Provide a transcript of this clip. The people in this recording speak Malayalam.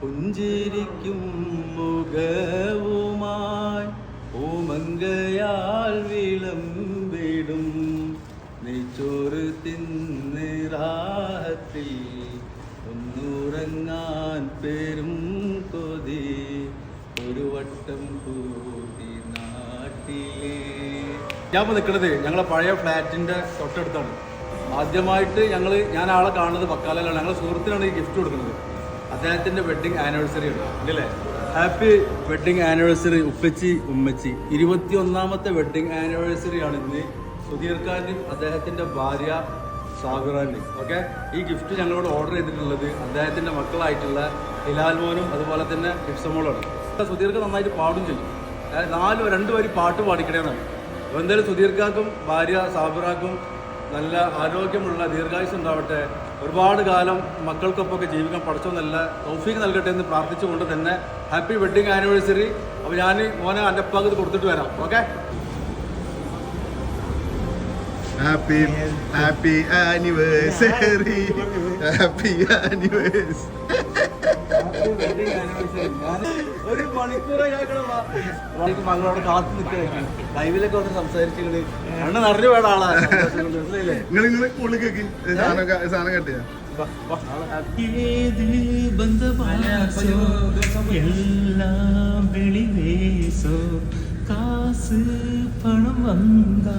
പുഞ്ചിരിക്കും മുഖവുമായി ഓമങ്കയാൽ വിളമ്പിടും. നെയ്ച്ചോറ് തിന്നിറാഹത്തിൽ ഒന്നുറങ്ങാൻ പേരും കൊതി. ഒരു വട്ടം കൂടി നാട്ടിലേ. ഞാൻ നിൽക്കുന്നത് ഞങ്ങളെ പഴയ ഫ്ലാറ്റിന്റെ തൊട്ടടുത്താണ്. ആദ്യമായിട്ട് ഞങ്ങൾ ഞാൻ ആളെ കാണുന്നത് ബക്കാലയിലാണ് ഞങ്ങളെ സുഹൃത്തിനാണ് ഈ ഗിഫ്റ്റ് കൊടുക്കുന്നത്. അദ്ദേഹത്തിന്റെ വെഡിങ് ആനിവേഴ്സറി ഉണ്ട്. അല്ലേ ഹാപ്പി വെഡിങ് ആനിവേഴ്സറി ഉപ്പച്ചി ഉമ്മച്ചി. ഇരുപത്തി ഒന്നാമത്തെ വെഡിങ് ആനിവേഴ്സറി ആണ് ഇന്ന്. സുധീർ ഖാനും അദ്ദേഹത്തിന്റെ ഭാര്യ സാഗുറാനും ഓക്കെ ഈ ഗിഫ്റ്റ് ഞങ്ങളോട് ഓർഡർ ചെയ്തിട്ടുള്ളത് അദ്ദേഹത്തിന്റെ മക്കളായിട്ടുള്ള ഹിലാൽ മോനും അതുപോലെ തന്നെ ഹിപ്സമോളാണ്. സുധീർക്ക് നന്നായിട്ട് പാടും ചെയ്യും. നാലോ നാല് രണ്ട് വരി പാട്ട് പാടിക്കണേന്നാണ് എന്തായാലും സുധീർക്കാക്കും ഭാര്യ സാബിറാക്കും നല്ല ആരോഗ്യമുള്ള ദീർഘായുസ് ഉണ്ടാവട്ടെ. ഒരുപാട് കാലം മക്കൾക്കൊപ്പമൊക്കെ ജീവിക്കാൻ പഠിച്ചോ നല്ല തൗഫീക്ക് നൽകട്ടെ എന്ന് പ്രാർത്ഥിച്ചുകൊണ്ട് തന്നെ ഹാപ്പി വെഡിങ് ആനിവേഴ്സറി. അപ്പോൾ ഞാൻ മോനെ എന്റെ അപ്പാക്ക് കൊടുത്തിട്ട് വരാം. Okay? Happy happy anniversary. Happy anniversary. ഒരു മണിക്കൂറായി മകളോട് കാത്തു നിൽക്കണേ ലൈവിലൊക്കെ ഒന്ന് സംസാരിച്ചിട്ട് അണ്ണ നിറഞ്ഞു വേട ആളാണ് സാധനം കട്ടിയാ എല്ലാം വെളിവേസോ കാസ് പണം വന്നാ